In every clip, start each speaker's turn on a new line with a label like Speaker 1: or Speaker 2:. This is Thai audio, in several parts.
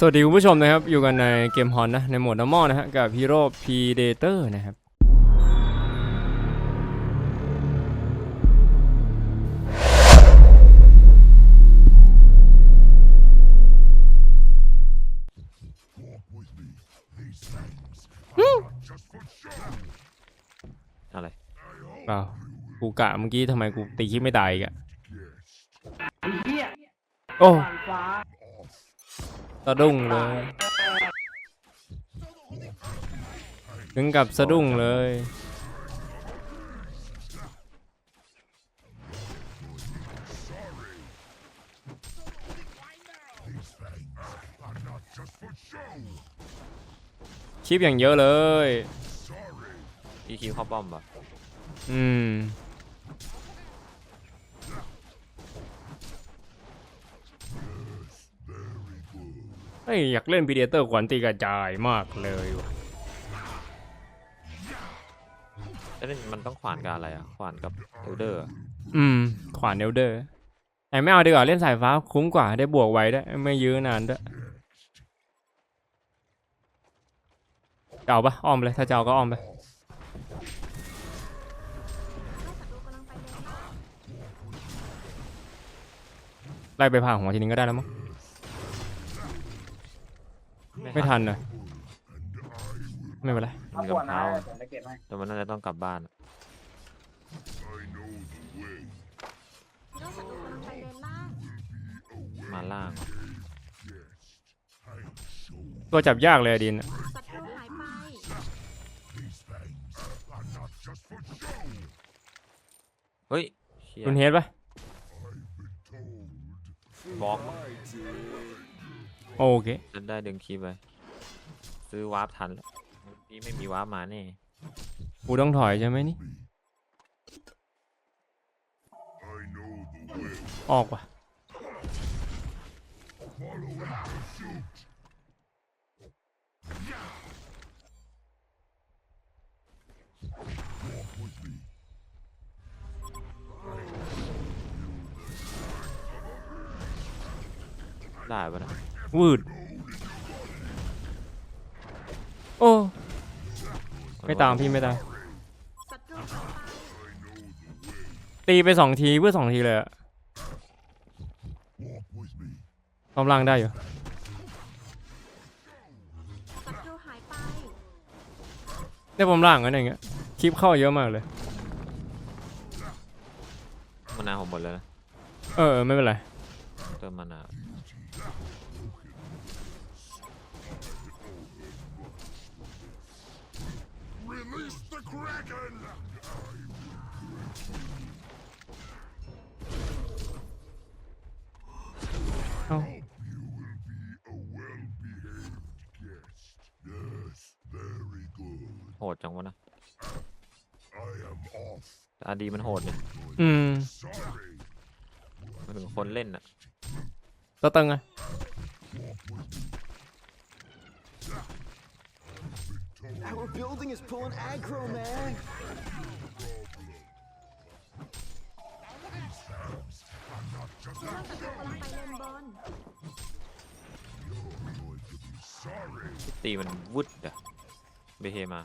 Speaker 1: สวัสดีคุณผู้ชมนะครับ อยู่กันในเกมฮอนนะ ในโหมด normal นะฮะ กับฮีโร่ Predator นะครับ
Speaker 2: อะไร
Speaker 1: เปล่ากูกะเมื่อกี้ทำไมกูตีคิดไม่ตายอีกอะ
Speaker 3: ไอ้เหี้ย
Speaker 1: โอ้
Speaker 3: ผ่านฟ้า
Speaker 1: สะดุ้งเลย ถึงกับสะดุ้งเลยชิปอย่างเยอะเลย
Speaker 2: อีคิวเข้าป้อมปะ
Speaker 1: อืม เฮ้ ยอยากเล่นพีเดเตอร์ขวัญตีกระจายมากเลยว่ะ
Speaker 2: แล้วนี่มันต้องขวานกับอะไรอะ ขวานกับเอลเดอร์
Speaker 1: อืม ขวานเอลเดอร์แต่ไม่เอาดีกว่าเล่นสายฟ้าคุ้มกว่าได้บวกไว้ด้วยไม่ยื้อนานด้วยจะเอาปะอ้อมเลยถ้าจะเอาก็อ้อมไปไล่ไปผ่าหัวทีนึงก็ได้แล้วมั้ง ไม่ทันนะไม่เป็นไร
Speaker 2: มันมี
Speaker 3: เอาขวด
Speaker 2: รอง
Speaker 3: นะ
Speaker 2: เท้า
Speaker 3: เดี๋ยวจะเก็บให้
Speaker 2: แต่มันน่าจะต้องกลับบ้านอะ
Speaker 4: ฮีโร่ศัตรูกำลังไปเลนล่าง
Speaker 2: มาล่าง
Speaker 1: ตัวจับยากเลยอะดิน
Speaker 4: ศัตรูหายไป
Speaker 2: เฮ้ยเชี่ย
Speaker 1: คุณเฮดปะ
Speaker 2: บล็อก
Speaker 1: โอเค
Speaker 2: จะได้ดึงคีย์ไป ซื้อวาร์ปทันแล้วนี่ไม่มีวาร์ปมาแน่
Speaker 1: กูต้องถอยใช่ไหมนี่ ออกว่ะ
Speaker 2: ได้ปะนะ
Speaker 1: วืดโอ้ไม่ตามพี่ไม่ตาม
Speaker 4: ศัตรูหายไป
Speaker 1: ตีไปสองทีเพื่อสองทีเลยอะพร้อมล่างได้อยู่
Speaker 4: ศัตรูหายไป
Speaker 1: ได้พร้อมล่างกันอย่างเงี้ยคลิปเข้าเยอะมากเลย
Speaker 2: มานาผมหมดเลยนะ
Speaker 1: เออไม่เป็นไร
Speaker 2: เติมมานา
Speaker 1: เอ้า
Speaker 2: โหดจังวะนะแต่อาดีมันโหดเนี่ย
Speaker 1: อืม
Speaker 2: มันถึงคนเล่นอะ
Speaker 1: ตัวตึงอะ
Speaker 5: Our building is pulling aggro, man.
Speaker 4: ฮีโร่ศัตรูกำลังไปเลนบน
Speaker 2: ตีมันวุดอะเบเฮมา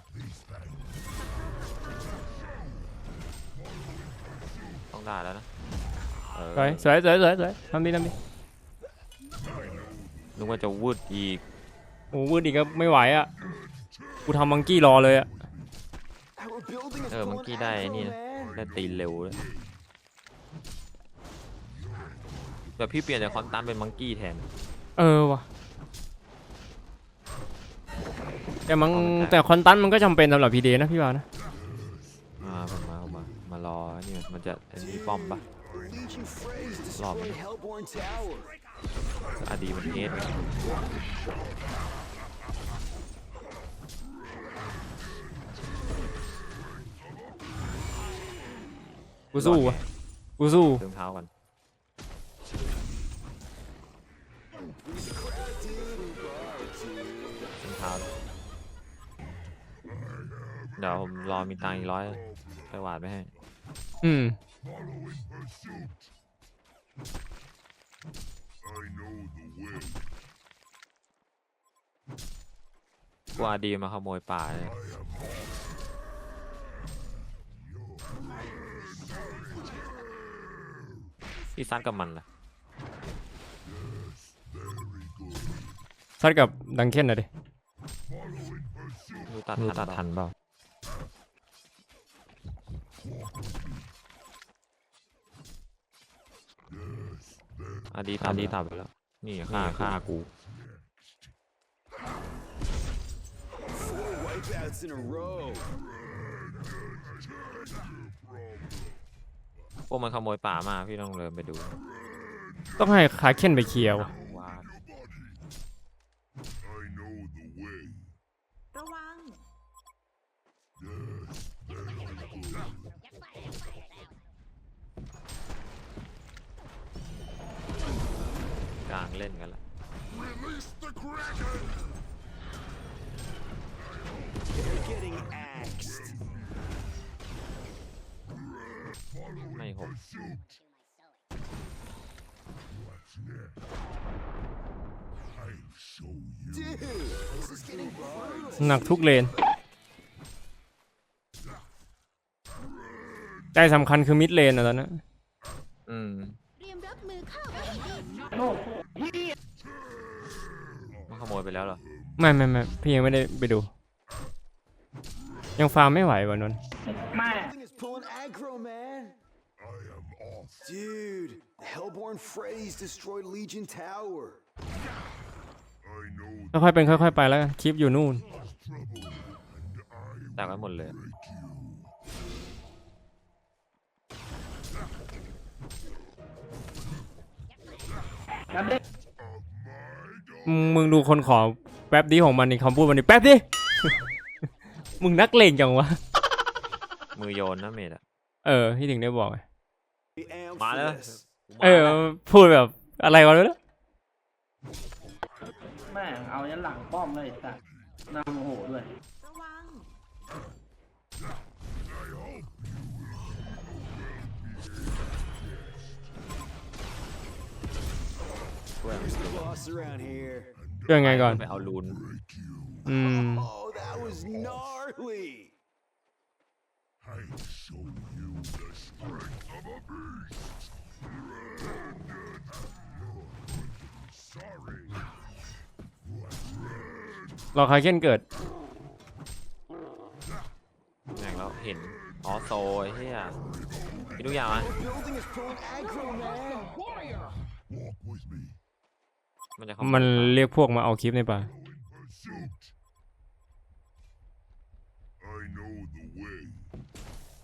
Speaker 2: ต้องได้แล้วนะเออ
Speaker 1: สวยสวยสวยสวยสวยทำดีทำดี
Speaker 2: นึกว่าจะวุดอีก
Speaker 1: โอ้วืดอีกก็ไม่ไหวอะ กูทำมังกี้รอเลยอะ
Speaker 5: Our building is
Speaker 2: เออมัง
Speaker 5: pulling
Speaker 2: กี้ได้ไอ้
Speaker 5: aggro,
Speaker 2: นี่นะ
Speaker 5: man.
Speaker 2: ได้ตีเร็วเลยแบบพี่เปลี่ยนจากคอนตันเป็นมังกี้แทน
Speaker 1: เออว่ะแต่มัง
Speaker 2: เอามันได้
Speaker 1: แต่คอนตันมันก็จำเป็นสำหรับพีเดนะพี่ว่านะ
Speaker 2: มาผมมาผมมามารอนี่มันจะอันนี้ป้อมปะ
Speaker 5: Legion Freys
Speaker 2: Love
Speaker 5: destroyed
Speaker 2: it.
Speaker 5: Hellborn Tower.
Speaker 2: อาดีมันเฮด
Speaker 1: กูสู้วะกูสู้
Speaker 2: เติมเท้ากันเติมเท้าแล้วเดี๋ยวผมรอมีตังค์อีกร้อยไปหวาดไปให้
Speaker 1: อืม
Speaker 2: กลัวดีมาขโมยป่าเลย พี่ซัดกับมันล่ะ
Speaker 1: ซัดกับดังเคนหน่อยดิ
Speaker 2: ดูตัดทันตัดทันเปล่าอดีตอดีตัดไปแล้ว นี่ฆ่าฆ่ากู
Speaker 5: Four wipeouts in a row.
Speaker 2: พ วกมันขโมยป่ามาพี่ต้องเดินไปดู
Speaker 1: ต้องให้คาเคนไปเคลียร์วะ
Speaker 2: ว่า
Speaker 3: I know the way.
Speaker 4: ระวัง
Speaker 2: กลางเล่นกันละ ไม่หก
Speaker 3: Shoot! What's next? I'll show you.
Speaker 5: Dude, this is getting brutal.
Speaker 1: หนักทุกเลนใจสำคัญคือมิดเลนอะตอนนั้น
Speaker 2: อืม
Speaker 4: เตรียมรับมือข้าไว้ให้ดี
Speaker 2: มันขโมยไปแล้วเหรอ
Speaker 1: ไม่ไม่ไม่พี่ยังไม่ได้ไปดู ยังฟาร์มไม่ไหววะนนท์
Speaker 5: Building is pulling aggro, man.
Speaker 3: I am off.
Speaker 5: Dude, the Hellborn Freys destroyed Legion Tower.
Speaker 3: I know
Speaker 1: ค่อยๆเป็นค่อยๆไปแล้วกันคลิปอยู่นู่น
Speaker 3: trouble, and I
Speaker 2: แตกไปหมดเลย
Speaker 3: break you.
Speaker 1: มึงมึงดูคนขอแป๊บดีของมันนี่คำพูดวันนี้แป๊บดิ มึงนักเลงจังวะ
Speaker 2: มือโยนนะเมดอะ
Speaker 1: เออพี่ถึงได้บอกไง
Speaker 5: We am
Speaker 2: มา
Speaker 5: for
Speaker 2: แล้ว
Speaker 5: this.
Speaker 1: เออ พูดแบบอะไรวะเนี่ย
Speaker 6: แม่งเอายันหลังป้อมเลยสัตว์นำโมโหด้วย
Speaker 4: ระวัง
Speaker 5: Who's the boss around here?
Speaker 1: ช่วยไงก่อน
Speaker 2: ไปเอาลูน
Speaker 1: อืม
Speaker 5: Oh, that was gnarly.
Speaker 3: I'll show you the strength of a beast. Sorry.
Speaker 1: รอคาเคนเกิด
Speaker 2: แม่งแล้วเห็นอ๋อโซไอ้เฮียมีทุกอย่างอะ
Speaker 5: Building is pulling aggro, man.
Speaker 3: Walk with me.
Speaker 2: มันจะขโมย
Speaker 1: มัน
Speaker 2: ป่า
Speaker 1: เรียกพวกมาเอาคลิปในป่า
Speaker 3: In pursuit. I know the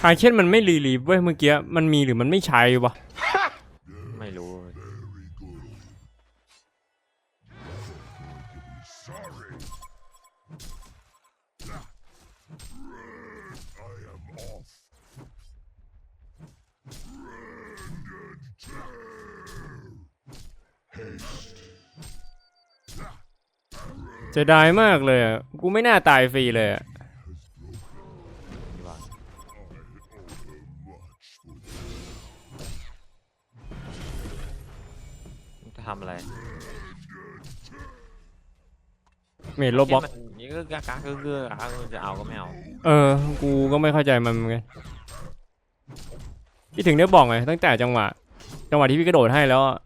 Speaker 1: คาเคนมันไม่รีลีฟเว้ยเมื่อกี้มันมีหรือมันไม่ใช้วะ
Speaker 2: ไม่รู้
Speaker 1: จะได้มากเลยอะกูไม่น่าตายฟรีเลยอะ เมดโลบ็อก
Speaker 2: เหี้ยมันนี่ก็กากาเกือๆกากจะเอาก็ไม่เอา
Speaker 1: เออ กูก็ไม่เข้าใจมันเหมือนกันพี่ถึงได้บอกไงตั้งแต่จังหวะ จังหวะที่พี่กระโดดให้แล้วอะ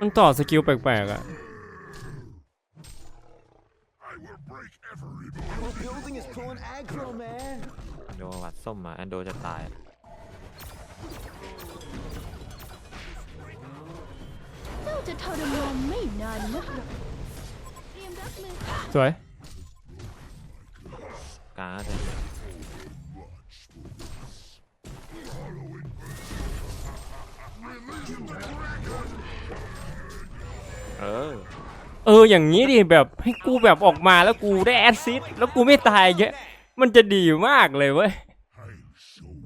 Speaker 1: มันต่อสกิลแปลกๆอะ
Speaker 3: I will break every bone.
Speaker 5: Our building is pulling aggro, man.
Speaker 2: โดนวัดส้มมาแอนโดจะตาย
Speaker 4: เจ้าจะทรมานไม่นานนะเตรียมรับมือข้า
Speaker 1: สวย
Speaker 2: กลางก็จะเออ
Speaker 1: เอออย่างนี้ดิแบบให้กูแบบออกมาแล้วกูได้แอดซิดแล้วกูไม่ตายเงี้ย มันจะดีมากเลยเว้ย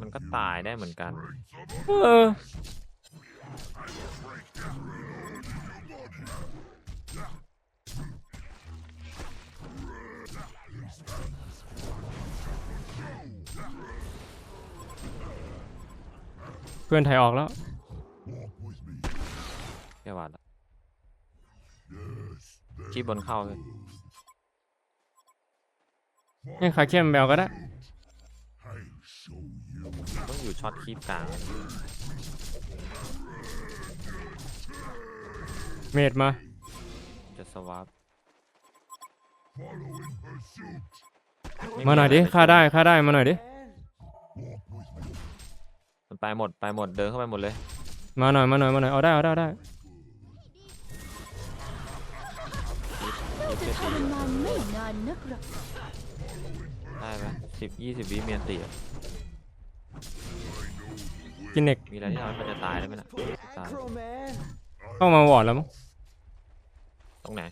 Speaker 2: มันก็ตายได้เหมือนกัน
Speaker 1: เออ เพื่อนไทยออกแล้ว
Speaker 2: แค่วาดละคีบบนเข้าเลย
Speaker 1: ให้คาเข้มแมวก็ได้
Speaker 2: ต้องอยู่ช็อตคีบกลาง
Speaker 1: เมดมา
Speaker 2: จะสวาป
Speaker 1: มาหน่อยดิฆ่าได้ฆ่าได้มาหน่อยดิ
Speaker 2: มันไปหมดไปหมดเดินเข้าไปหมดเลย
Speaker 1: มาหน่อยมาหน่อยมาหน่อยเอาได้เอาได้เอาได้
Speaker 2: คีบ
Speaker 4: จะ
Speaker 2: จะ
Speaker 4: ท
Speaker 2: ตี
Speaker 4: รมานไม่นานนักหรอก
Speaker 2: ได้ไหมสิบยี่สิบวิเมียนตีอะ
Speaker 1: กินเน็ก
Speaker 2: มีอะไรที่ทำให้มันจะตายได้ไหมล่ะ
Speaker 5: Pulling
Speaker 2: ตาย
Speaker 5: aggro, man.
Speaker 1: เข้ามาวอร์ดแล้วมั้ง
Speaker 2: ตรงไหน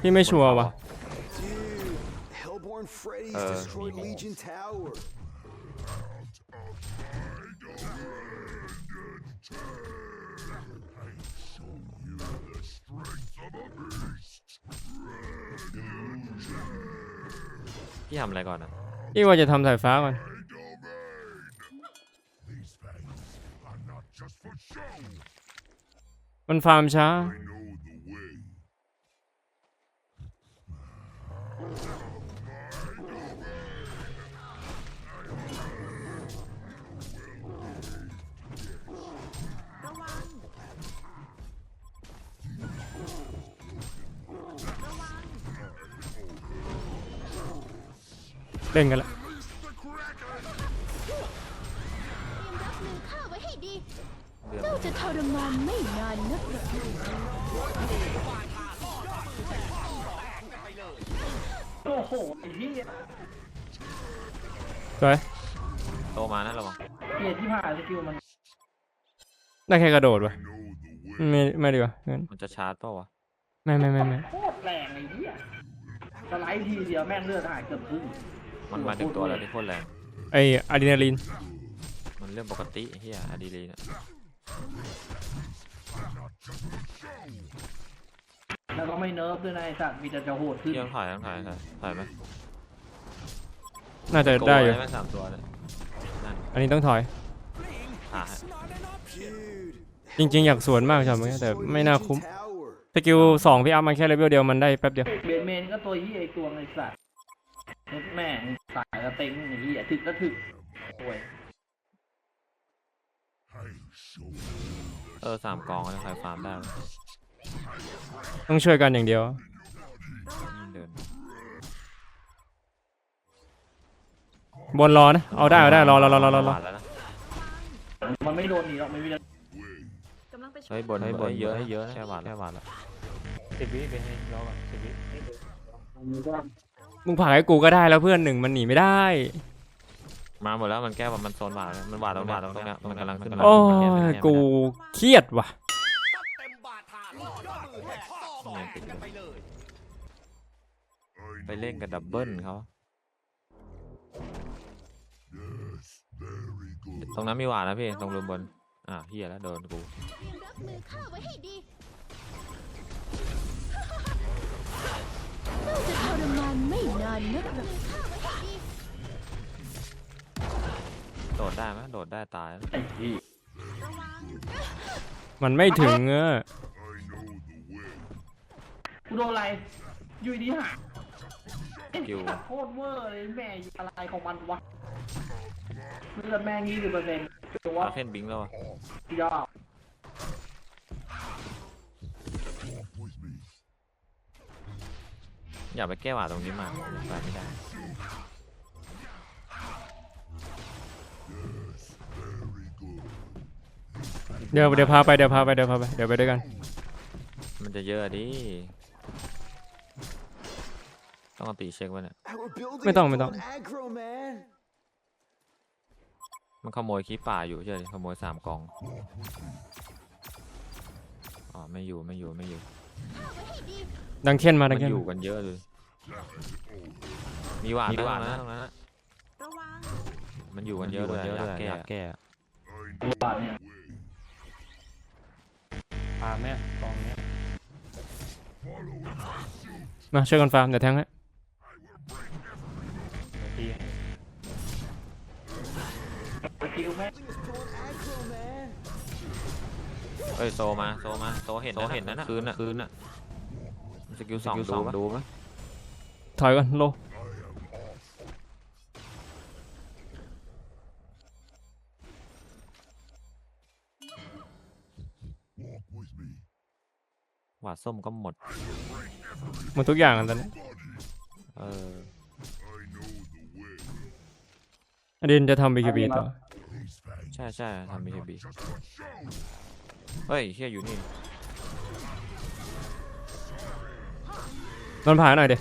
Speaker 1: พี่ไม่ชัวร์ว่ะ
Speaker 5: Dude, Hellborn Freddy's
Speaker 2: Uh,
Speaker 5: destroyed Legion Tower.
Speaker 3: Strength of a beast.
Speaker 2: พี่ทำอะไรก่อนอะ
Speaker 1: พี่ว่าจะทำสายฟ้าก่อน มันฟาร์มช้า เล่นกันแล้ว
Speaker 4: เตรียมรับมือข้าไว้ให้ดี
Speaker 2: เดือน
Speaker 4: เจ้าจะทรมานไม่นานนักหรอก
Speaker 6: โอ้โหไอ้เหี้ย
Speaker 1: สวย
Speaker 2: โตมานะระวัง
Speaker 6: เหี้ยที่ผ่านสกิลมัน
Speaker 1: ได้แค่กระโดดวะ
Speaker 3: I know the way.
Speaker 1: ไม่ไม่ดีกว่างั้น
Speaker 2: มันจะชาร์จเปล่าวะ
Speaker 1: ไม่ไม่ไม่ไม่
Speaker 6: โคตรแรงไอ้เหี้ยสไลด์ทีเดียวแม่งเลือดหายเกือบครึ่ง
Speaker 2: มันมาถึงตัวแล้วที่โคตรแรง
Speaker 1: ไออะดรีนาลีน
Speaker 2: มันเรื่องปกติไอ้เฮียอะดรีลีนอะ
Speaker 6: แล้วก็ไม่เนิร์ฟด้วยนะไอ้สัตว์มีแต่จะโหดขึ้น
Speaker 2: พี่ต้องถอยต้องถอยถอยถอยไหม
Speaker 1: น่าจะได้อยู่
Speaker 2: โกงไหมสามตัวเนี่ยนั่น
Speaker 1: อันนี้ต้องถอย
Speaker 2: หา
Speaker 5: Dude,
Speaker 1: จริง ๆ อยากสวนมากชอบไหมแต่ไม่น่า
Speaker 5: Legion
Speaker 1: คุ้ม
Speaker 5: Tower.
Speaker 1: สกิลสองพี่อัพมาแค่เลเวลเดียวมันได้แป๊บเดียว
Speaker 6: เบนเมนก็ตัวเหี้ยไอ้ตัวไอ้สัตว์แม่ง สายกระเต็งไอ้เหี้ยถึกก็ถึกโอ้ย
Speaker 3: I show
Speaker 2: เออสามกองแล้วใครฟาร์มได้วะ
Speaker 1: ต้องช่วยกันอย่างเดียว
Speaker 2: เดิน
Speaker 1: บนรอนะ เอาได้เอาได้รอรอรอรอรอรอ
Speaker 2: หวานแล้วนะ
Speaker 6: มันไม่โดนหนีหรอกไม่มี
Speaker 2: เฮ้ยบนเฮ้ยบนเยอะให้เยอะนะแค่หวานแค่หวานแล้ว
Speaker 7: สิบวิเป็นไงรอก่อนสิบวิ
Speaker 1: มึ งผลักให้กูก็ได้แล้วเพื่อนหนึ่งมันหนีไม่ได้
Speaker 2: มาหมดแล้วมันแก้ว่ามันโซนหวานแล้วมันหวานตรงเนี้ยตรงเนี้ยมันกำลังขึ้นมา
Speaker 1: โอ้
Speaker 2: มันแก้มัน
Speaker 1: ย
Speaker 2: แก้
Speaker 1: กูเครียดว่ะ
Speaker 2: มันติดอยู่ไปเล่นกับดับเบิลเขา
Speaker 3: Yes, very good.
Speaker 2: ตรงนั้นมีหวานนะพี่ตรงรูมบนอ่าเฮียแล้วโดนกู
Speaker 4: รมานไม่นานนักหรอกข้าไว้ให้ดี
Speaker 2: โดดได้ไหมโดดได้ตายแล้ว
Speaker 6: ไอ้เหี้ย
Speaker 1: มันไม่ถึงเออ
Speaker 6: กูโดนอะไรอยูดีหาไอ้
Speaker 2: คิว
Speaker 6: สัตว์โคตรเวอร์เลยแม่อะไรของมันวะเลือดแม่งยี่สิบเปอร์เซ็นต์ตัว
Speaker 2: อาเคนบิงแล้ววะ
Speaker 6: ยอด
Speaker 3: With me.
Speaker 2: อย่าไปแก้หวานตรงนี้มาไปไม่ได้
Speaker 3: Very good.
Speaker 1: เดี๋ยวเดี๋ยวพาไปเดี๋ยวพาไปเดี๋ยวพาไปเดี๋ยวไปด้วยกัน
Speaker 2: มันจะเยอะดิต้องเอาตีเช็คไว้เนี่ย
Speaker 5: Our building
Speaker 1: ไม่
Speaker 5: is
Speaker 1: ต้องไม่ต้อง
Speaker 5: pulling aggro, man.
Speaker 2: มันขโมยคีป่าอยู่ใช่ไหมขโมยสามกองอ๋อไม่อยู่ไม่อยู่ไม่อยู่
Speaker 1: ดังเค้นมา
Speaker 2: มั
Speaker 1: ดัง
Speaker 2: น
Speaker 1: เค้น
Speaker 2: อยู่กันเยอะเลย มีหวานมีหวานนะตรงนั้นนะ
Speaker 4: ระวัง
Speaker 2: มันอยู่กันเยอะเลยอยากแก้อยากแก้
Speaker 6: ตัวบาทเนี่ย
Speaker 7: พาแม่กองเนี้ย
Speaker 1: มาช่วยกันฟาร์มเดี๋ยวแทงให้
Speaker 7: เดี๋ยวตีให้
Speaker 6: สกิลแม่ง
Speaker 5: Building is pulling aggro, man.
Speaker 2: เอ้ยโซมาโซมาโซเห็นโซเห็นนั่นน่ะคืนน่ะคืนน่ะ สกิลสองดูปะดูปะ
Speaker 1: ถอยก่อนโล
Speaker 3: Walk with me.
Speaker 2: หวาดส้มก็หมด
Speaker 1: หมดทุกอย่างอะตอนนี้
Speaker 2: เออ
Speaker 3: I know the way.
Speaker 1: อดินจะทำบีคีบีต่อ
Speaker 3: These fangs
Speaker 2: ใช่ใช่ทำบีบี
Speaker 3: just for show.
Speaker 2: เฮ้ยเฮียอยู่นี่
Speaker 1: นอนผ่าหน่อยเดี๋ย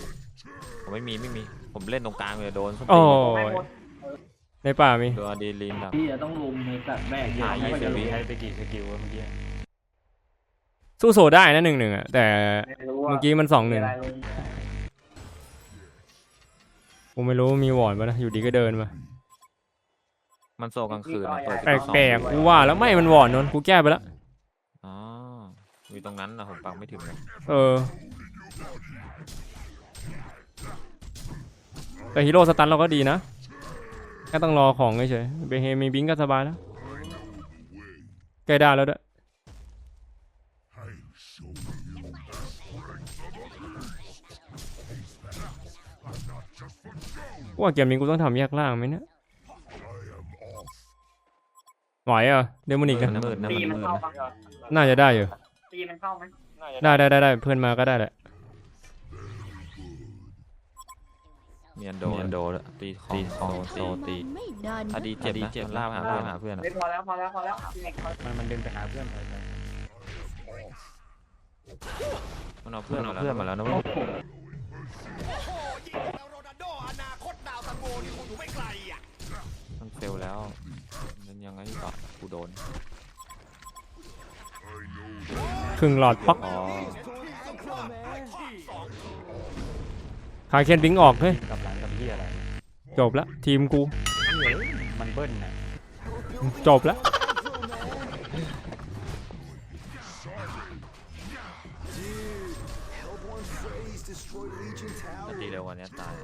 Speaker 2: ผมไม่มีไม่มีผมเล่นตรงกลางเลยโดนส้ม
Speaker 1: โอ้
Speaker 2: ตี
Speaker 1: ยในป่ามี
Speaker 2: โดนอะดรีนาลีนดับ
Speaker 6: พี่จะต้องลุมในสัตว์แม่งเยอะ
Speaker 2: หา
Speaker 6: ไม่
Speaker 2: ยี่
Speaker 6: ว่า
Speaker 2: สิ
Speaker 6: จะ
Speaker 2: บ
Speaker 6: ลุ
Speaker 2: วิ
Speaker 6: ม
Speaker 7: ใช้ไปกี่สกิลวะเมื่อกี้
Speaker 1: สู้โซได้นะหนึ่งหนึ่งอะแต่
Speaker 6: ไม่รู้ว่า
Speaker 1: เมื่อกี้มันสองหนึ่ง
Speaker 6: เวลาลุม
Speaker 1: ผมไม่รู้มีวอร์ดปะนะอยู่ดีก็เดินมา
Speaker 2: มันโซกลางคืนนะเปิด
Speaker 1: แปลกๆกูว่าแล้วไม่มันวอร์ดนนกูแก้ไปแล้ว
Speaker 2: อ๋อมีตรงนั้นนะผมปักไม่ถึงเลย
Speaker 1: เออ แต่ฮีโร่สตันเราก็ดีนะแค่ต้องรอของเฉยๆเบเฮมีบิงก็สบายแล้วใกล้ได้แล้วด้วย
Speaker 3: I'll show you the strength of a beast. These fangs are not just for show.
Speaker 1: ว่าเกมนี้กูต้องทำแยกล่างไหมเนี่ย
Speaker 3: I am off.
Speaker 1: ไหวอะเดมอนิก
Speaker 2: มั
Speaker 1: นะ
Speaker 2: นมืดนะ
Speaker 6: ตี
Speaker 2: มัน
Speaker 6: มัน
Speaker 2: มืด
Speaker 6: เข้า
Speaker 2: นะ
Speaker 6: ปะ
Speaker 1: น่าจะได้อยู่
Speaker 6: ตีมันเข้าไหม
Speaker 1: ได้ได้ได้ได้เพื่อนมาก็ได้แหละ
Speaker 2: มีอันโดมีอันโดด้วยตีของตีของโซตี
Speaker 4: ไม่นาน
Speaker 2: อะดีเจ็บนะเจ็บลากหาเพื่อนหาเพื่อนอะ
Speaker 6: ไม่พอแล้วพอแล้วพอแล้วพี่เอกเขา
Speaker 7: มันมันดึงไปหาเพื่อนไปไป
Speaker 2: มันเอาเพื่อนเอาเพื่อนมาแล้วนะเว้ย
Speaker 6: โอ้โห
Speaker 2: มันเฟลแล้วมันยังไงต่อกูโดน
Speaker 1: ครึ่งหลอดป๊อก
Speaker 2: อ๋อ
Speaker 5: Pulling aggro, man.
Speaker 1: คาเคนบิงออกเฮ้ย จบละทีมกู
Speaker 7: เฮ้ยมันเบิ้ลนะ
Speaker 1: จบละ
Speaker 5: Aggro, man. Dude, Hellborn phrase destroyed Legion
Speaker 2: ถ้า
Speaker 5: Tower.
Speaker 2: ตีเร็วกว่านี้ตาย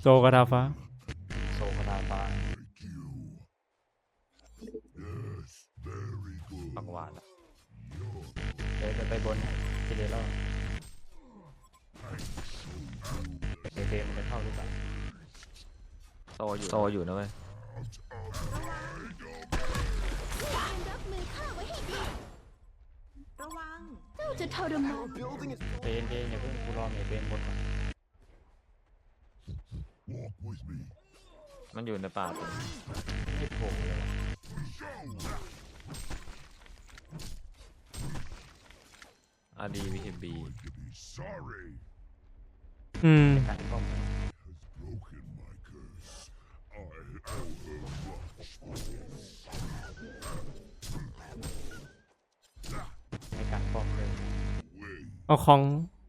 Speaker 1: โซกระทาฟ้า
Speaker 7: เดี๋ยวจะไปบนเจเดล่าเดเดมันจะเข้าหรือเปล่า
Speaker 2: โซอยู่โซอยู่นะเว้ย
Speaker 4: รับมือข้าไว้ให้ดี ระวัง เจ้าจะทรมาน
Speaker 5: Our building is
Speaker 7: เจนเจนอย่าเพิ่งกูรอเมย์เบนบนก่อน
Speaker 3: Walk with me.
Speaker 2: มันอยู่ในป่าตัว
Speaker 7: ไม่โผล่เลยว่ะ
Speaker 2: อาดีวีทีบี
Speaker 3: Going to be sorry.
Speaker 1: อืม
Speaker 7: การป้อม
Speaker 3: Has broken my curse. I owe her much for this.
Speaker 7: ในการป้อมเลย
Speaker 3: Way
Speaker 1: เอาคอง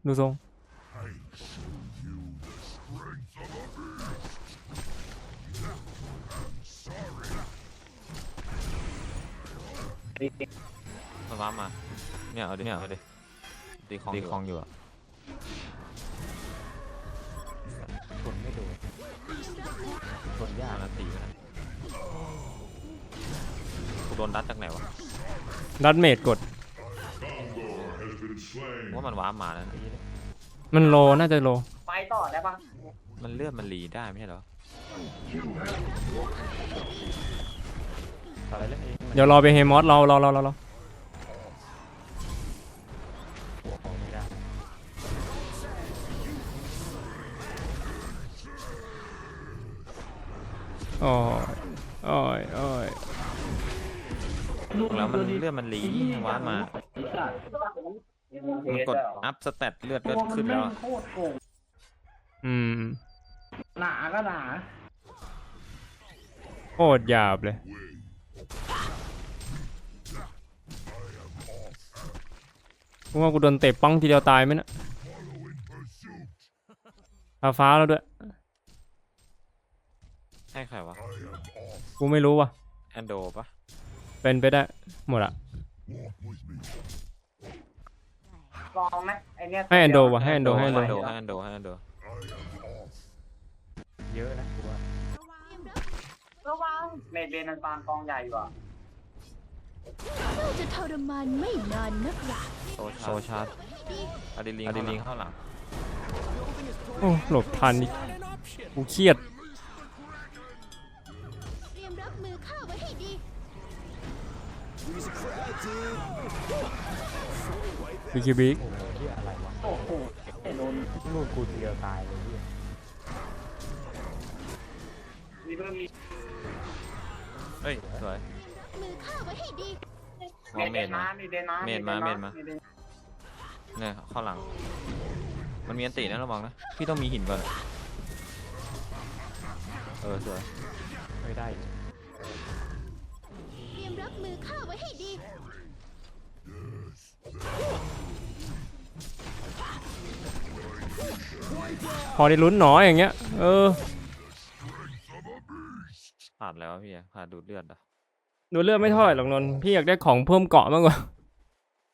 Speaker 1: ดูทรง
Speaker 3: I'll show you the strength of a beast.
Speaker 2: มันว้ามาเนี่ยเอาดิเนี่ยเอาดิ ตีคองตีคองอยู่อะ
Speaker 7: ชนไม่โดนชนยาก
Speaker 2: นาตีนะกูโดนดัดจากไหนวะ
Speaker 1: ดัดเมดกด
Speaker 3: Has been slain.
Speaker 2: ว่ามันว้ามาแล้วนะ
Speaker 1: มันโลน่าจะโล
Speaker 6: ไปต่อได้ปะ
Speaker 2: มันเลือดมันรีได้ไม่ใช่เหรอ
Speaker 7: อะไรเล่นเอง
Speaker 1: เดี๋ยวรอไปเฮมอสเราเราเราเรา โอ้ยโอ้ยโอ้ย
Speaker 2: แล้วมันเลือดมันหลีวาร์ปมา
Speaker 6: ไอ้สัตว์
Speaker 2: มันกดอัพสเตตเลือดก็ขึ้นแล้วอะ
Speaker 6: โคตรโกง
Speaker 1: อืม
Speaker 6: หนาก็หนา
Speaker 1: โคตรหยาบเลย กูว่ากูโดนเตะป้องทีเดียวตายไหมนะฟ้าฟ้าแล้วด้วย
Speaker 2: ให้ใครวะ
Speaker 1: กูไม่รู้ว่ะ
Speaker 2: แอนโดปะ
Speaker 1: เป็นไปได้ หมดอะ
Speaker 8: ลองไหมไอเนี้ย
Speaker 1: ให้แอนโดว่ะให้แอนโดให้แอนโด
Speaker 2: ให้แอนโดให้แอนโดให้แอนโด
Speaker 7: เยอะนะกูว่า
Speaker 8: ระวังเมดเบนมันปานกองใหญ่อยู่อะ
Speaker 4: เจ้าจะทรมานไม่นานนักหรอก
Speaker 2: โซชาร์จโซชาร์จอะดรีลิงอะดรีลิงเข้าหลัง
Speaker 1: โอ้หลบทันอีกกูเครียด
Speaker 4: บิ
Speaker 1: คิบิก
Speaker 7: โอ้โหที่อะไรวะ
Speaker 6: โอ้โหไอ้โดน
Speaker 7: ลูกกูทีเดียวตายเลยเหี้ย
Speaker 8: มีเพิ่มมี
Speaker 2: เฮ้ยสวย
Speaker 4: มือข้าไว้ให้ดี
Speaker 2: มองเมดมา
Speaker 8: มีเบนมา
Speaker 2: เมดมาเมดมาเนี่ยเข้าหลัง มันมีอันตินะระวังนะพี่ต้องมีหินก่อนเออสวย
Speaker 7: ไม่ได้อยู่
Speaker 4: เตรียมรับมือข้าไว้ให้ดี
Speaker 1: พอได้ลุ้นหนออย่างเงี้ย เออ
Speaker 2: ขาดแล้วะพี่อะขาดดูดเลือดอะ
Speaker 1: ดูเลือดไม่เท่าไหร่หรอกนนท์พี่อยากได้ของเพิ่มเกาะมากกว่า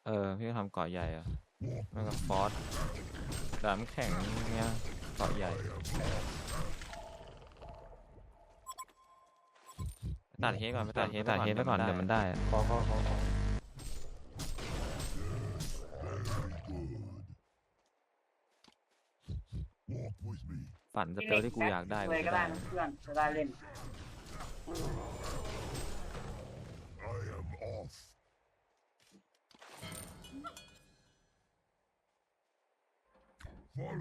Speaker 2: เออ พี่ก็ทำเกาะใหญ่อะแล้วก็ฟอสดามแข็งเงี้ยเกาะใหญ่ตัดเฮดก่อนไปตัดเฮดตัดเฮดไว้ก่อนเดี๋ยวมันได้อะ
Speaker 7: ขอขอขอขอ
Speaker 2: ฝันสเปลที่กูอยากได้
Speaker 8: เลยก็ได้นะเพื่อนจะได้เล่น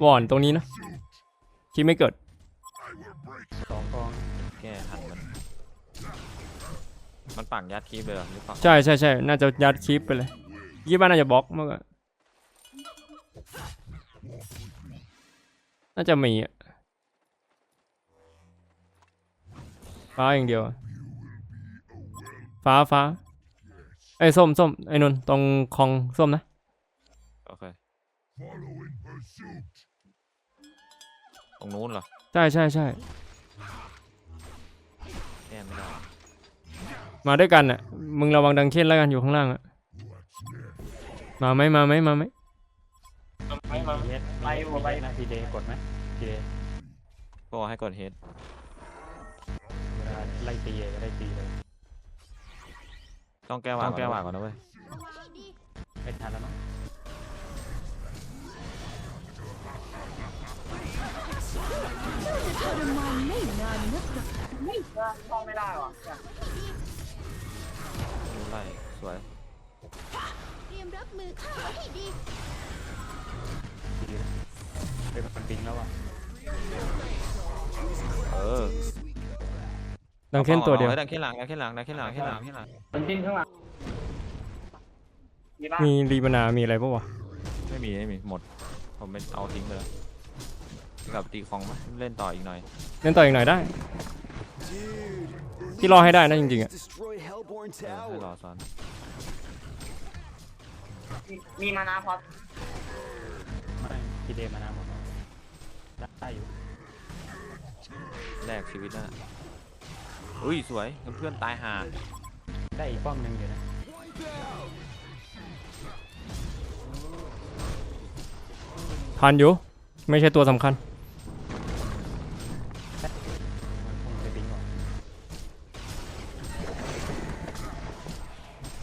Speaker 1: วอนตรงนี้นะที่ไม่เกิด
Speaker 7: สองกอง
Speaker 2: แก้ทันมัน มันปักยัดคีบเลยเหรอหรือเปล่า
Speaker 1: ใช่ใช่ใช่น่าจะยัดคลิปไปเลยยี่บ้านน่าจะบล็อกมากกว่า น่าจะมีอะฟ้าอย่างเดียวอะฟ้าฟ้าไอ้ยส้มส้มไอ้นนท์ตรงคลองส้มนะ
Speaker 2: โอเค ตรงนู้นเหรอ
Speaker 1: ใช่ใช่ใช่
Speaker 2: แก้ไม่ได้
Speaker 1: มาด้วยกันอะ มึงระวังดังเช่นแล้วกันอยู่ข้างล่างอะ มาไหมมาไหมมาไหม
Speaker 7: ไมาเฮ็ดไปไปนะพีเดกดไหมพีเด
Speaker 2: ก็ให้กดเฮด
Speaker 7: เวลาไล่ตีจะได้ตีเลย
Speaker 2: ต้องแก้วางแก้วางก่อนนะเว้ย
Speaker 7: ไม่ทันแล้วมั้ง
Speaker 4: จะทรมานไม่นานนักหรอก
Speaker 8: เข้าไม่ได้ว่ะ
Speaker 2: ดูไล่สวย
Speaker 4: เตรียมรับมือข้าให้ดี
Speaker 7: เป็นมันปิงแล้วอะ
Speaker 2: เออ
Speaker 1: ดังเช่นตัวเดียว
Speaker 2: ดังแค่หลังดังแค่หลังดังแค่หลังแค่หลังแค่หลัง
Speaker 6: มันจิ้นข้างหลัง
Speaker 8: มีบ้าง
Speaker 1: มีรีบานา มีอะไรปะวะ
Speaker 2: ไม่มีไม่มีหมด ผมเป็นเอาทิ้งไปแล้วกลับตีของไหมเล่นต่ออีกหน่อย
Speaker 1: เล่นต่ออีกหน่อยได้
Speaker 5: Dude.
Speaker 1: ที่รอให้ได้นะจริงๆอะ
Speaker 5: Destroyed Hellborn
Speaker 2: เออให้รอ
Speaker 5: Tower.
Speaker 2: ซ้อน
Speaker 8: มีมีมานาพอด
Speaker 7: ไม่พีเดมานาหมดแล้ว ได้อยู่
Speaker 2: แลกชีวิตน่ะอุ้ยสวยเพื่อนๆตายห่า
Speaker 7: ได้อีกป้อมหนึ่งอยู่นะ
Speaker 1: ทันอยู่ ไม่ใช่ตัวสำคัญ
Speaker 7: มันคงจะปิงออก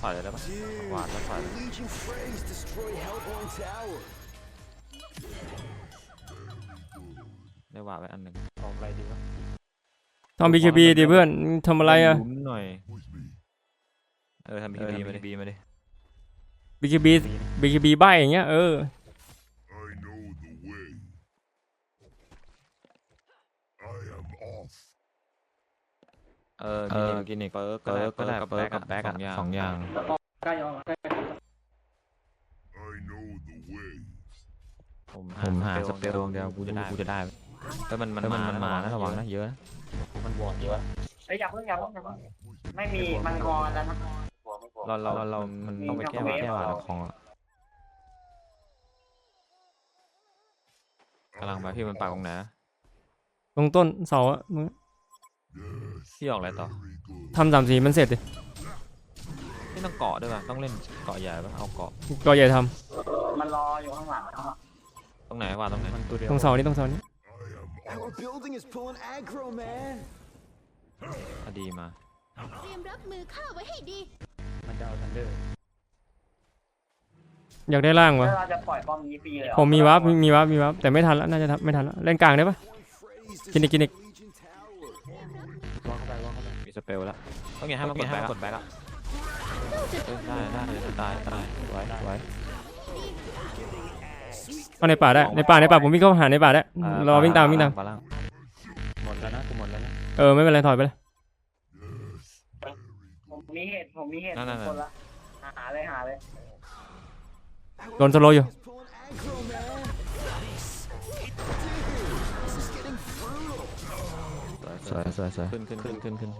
Speaker 2: ถอยเลยได้ปะ
Speaker 5: Dude.
Speaker 2: หวาดแล้วถอย หวาดไว้อันหนึ่ง
Speaker 7: ออกอะไรดีวะ
Speaker 1: ทำบีเคบีดิเพื่อนทำอะไรอะ
Speaker 2: ลุ้นหน่อยเออทำบีบีมาดิบีมาดิ
Speaker 1: บีเคบีบีเคบีใบอย่างเงี้ยเออ
Speaker 3: I know the way. I am off.
Speaker 2: เออเออกินอีกเปิร์กเปิร์กก็ได้กับเปิร์กกับแบ็กอะสองอย่าง
Speaker 6: ใกล้ยอมใกล้
Speaker 3: I know the way.
Speaker 2: ผมผมหาสเปลดวงเดียวกูจะได้กูจะได้ แต่มันมันมันมานะระวังนะเยอะนะ
Speaker 7: มันวอดเยอะ
Speaker 8: เฮ้ยอย่าเพิ่งอย่าเพิ่งอย่าเพิ่งไม่มีมันงอนแล้วนะ
Speaker 2: เราเราเรามันต้องไปแก้ว่าแก้ว่าของอะกำลังไปพี่มันปากตรงไหน
Speaker 1: ตรงต้นเสาอะมึง
Speaker 2: พี่ออกอะไรต่อ
Speaker 1: ทำสามสีมันเสร็จดิ
Speaker 2: ไม่ต้องเกาะด้วยป่ะต้องเล่นเกาะใหญ่ป่ะเอาเกาะ
Speaker 1: ก็อย่าท
Speaker 8: มันรออยู่ข้างหลังแล้วอะ
Speaker 2: ตรงไหนวะตรงไหน
Speaker 7: มันตัวเดียำว
Speaker 1: ตรงเสานี้ตรงเสานี้
Speaker 5: Our building is pulling aggro, man.
Speaker 2: อดีมา
Speaker 4: เตรียมรับมือข้าไว้ให้ดี
Speaker 7: มันจะเอาทันเดอร์
Speaker 1: อยากได้ล่างวะ
Speaker 8: แล้วเราจะปล่อยป้อมนี้ฟรีเลยเหรอ
Speaker 1: ผมมีวับมีมีวับมีวับแต่ไม่ทันแล้วน่าจะทันไม่ทันแล้วเล่นกลางได้ปะ
Speaker 5: Phrase
Speaker 1: Can you- can you-
Speaker 5: Legion Tower.
Speaker 7: วางเข้าไปวางเข้าไป
Speaker 2: มีสเปลแล้วต้องอย่าให้มันกดแบ็กกดแบ็กอะได้ได้ได้ได้ได้ไว้ไว้
Speaker 1: เอาในป่าได้ ในป่าในป่าผมวิ่งเข้าหาในป่าได้ รอวิ่งตามวิ่งตาม
Speaker 2: ปล่าง
Speaker 7: หมดแล้วนะกูหมดแล้วนะ
Speaker 1: เออไม่เป็นไรถอยไปเลย
Speaker 8: ผมมีเหตุผมมีเหตุทุกคนละหาเลยหาเลย
Speaker 1: โดนสโลว์อยู่
Speaker 5: Is pulling aggro, man. This is getting brutal.
Speaker 2: สวยสวยสวยขึ้นขึ้นขึ้นขึ้นขึ้น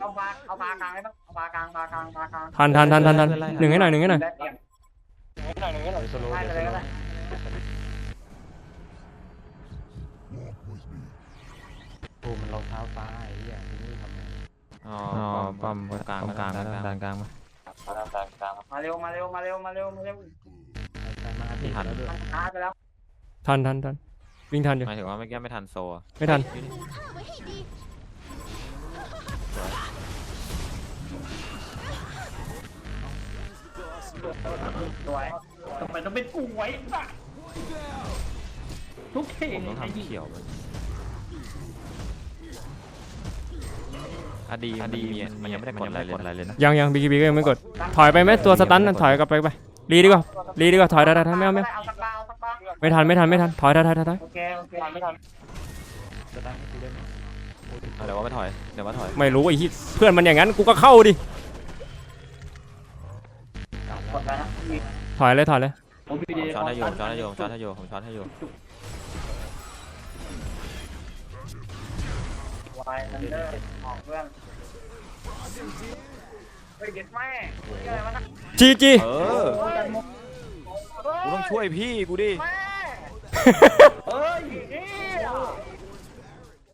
Speaker 8: เอาพาเอาพากลางได้ปะเอาพากลางพากลางพากลาง
Speaker 1: ทันทันทันทันทันหนึ่งให้หน่อยหนึ่งให้หน่อย
Speaker 8: ได้เตรียม
Speaker 7: เดี๋ยวสโลว์
Speaker 8: ได้
Speaker 7: เดี๋ยว
Speaker 8: ไป
Speaker 7: ส
Speaker 8: เลย
Speaker 7: โล
Speaker 8: ก็ได้
Speaker 7: โอ้มันรองเท้าฟ้าไอ้เหี้ยทีนี้ทำไง
Speaker 2: อ๋อปั๊มกลางกลางกลางกลางกลางมา
Speaker 8: มาเร็วมาเร็วมาเร็วมาเร็วมาเร็ว
Speaker 7: ใช้มาติดแล้วด้วย
Speaker 8: มันช้าไปแล้ว
Speaker 1: ทันทันทันวิ่งทันอยู่
Speaker 2: หมายถึงว่าไม่แก้ไม่ทันโซอะ
Speaker 1: ไม่ทัน
Speaker 4: มือข้าไว้ให้ดี
Speaker 8: สวย
Speaker 6: ทำไมต้องเป็นกูไว้ะทุกเข่ง
Speaker 2: มต้องทำเขียวไป อดีอดีมันยังไม่ได้กดอะไรเลยอะไรเลยนะ
Speaker 1: ยังยังบีบีก็ยังไม่กด ถอยไปไหมตัวสตันน่ะถอยกลับไปไปรีดีกว่ารีดีกว่าถอยได้ได้ไม่เอาไม่เอา
Speaker 8: เอาสักบ้าเอาสักบ้า
Speaker 1: ไม่ทันไม่ทันไม่ทันถอยถอยถอยถอยถอย
Speaker 8: โอเคโอเคไม่ทัน
Speaker 7: จะได้ให้กูได้ไหม
Speaker 2: เดี๋ยวว่าไม่ถอยเดี๋ยวว่าถอย
Speaker 1: ไม่รู้ไอ้ที่เพื่อนมันอย่างนั้นกูก็เข้าดิ
Speaker 8: กดแล้วนะมี
Speaker 1: ถอยเลยถอยเลย
Speaker 6: ผมพีดี
Speaker 2: ช้อนให้โยมช้อนให้โยมช้อนให้โยมผมช้อนให้โยม
Speaker 8: ไปมันเลิของเรื่องเฮ้ยเด็ดแม่ยอะ
Speaker 1: จีจี
Speaker 2: กูต้องช่วยพี่กูดิ
Speaker 8: เฮ้ยเฮีย